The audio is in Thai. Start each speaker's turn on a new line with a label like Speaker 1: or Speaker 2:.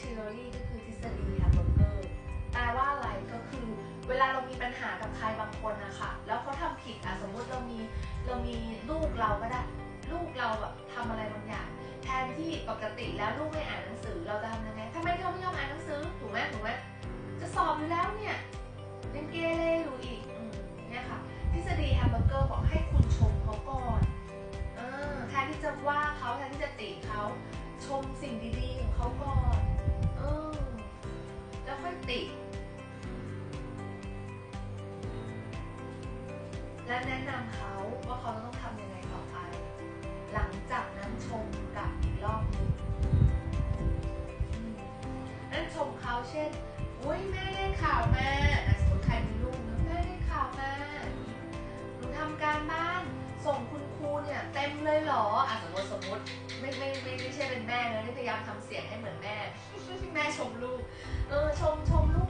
Speaker 1: theory ก็คือทฤษฎีแฮมเบอร์เกอร์แปลว่าอะไรก็คือ เวลาเรามีปัญหากับใครบางคนนะคะแล้วเขาทำผิดอะสมมุติเรามีเรามีลูกเราก็ได้ ลูกเราแบบทำอะไรบางอย่างแทนที่ปกติแล้วลูกไม่อ่านหนังสือเราจะทำยังไงทำไมเขาไม่ยอมอ่านหนังสือถูกไหมถูกไหมจะสอบอยู่แล้วเนี่ยยังเกเรอยู่อีกเนี่ยค่ะทฤษฎีแฮมเบอร์เกอร์บอกให้คุณชมเขาก่อนเออแทนที่จะว่าเขาแทนที่จะติเขาชมสิ่งดีๆของเขาก่อน ติ และแนะนำเขาว่าเขาต้องทำยังไงต่อไป หลังจากนั้นชมกลับอีกรอบหนึงนั่นชมเขาเช่นอุ้ยแม่ได้ข่าวมาอ่สมมติใครมีลูกนะแม่ได้ข่าวมาหนูทำการบ้านส่งคุณครูเนี่ยเต็มเลยเหรออะสมมติสมมติไม่ไม่ แม่นะนี่พยายามทำเสียงให้เหมือนแม่ แม่ชมลูก เออชมชมลู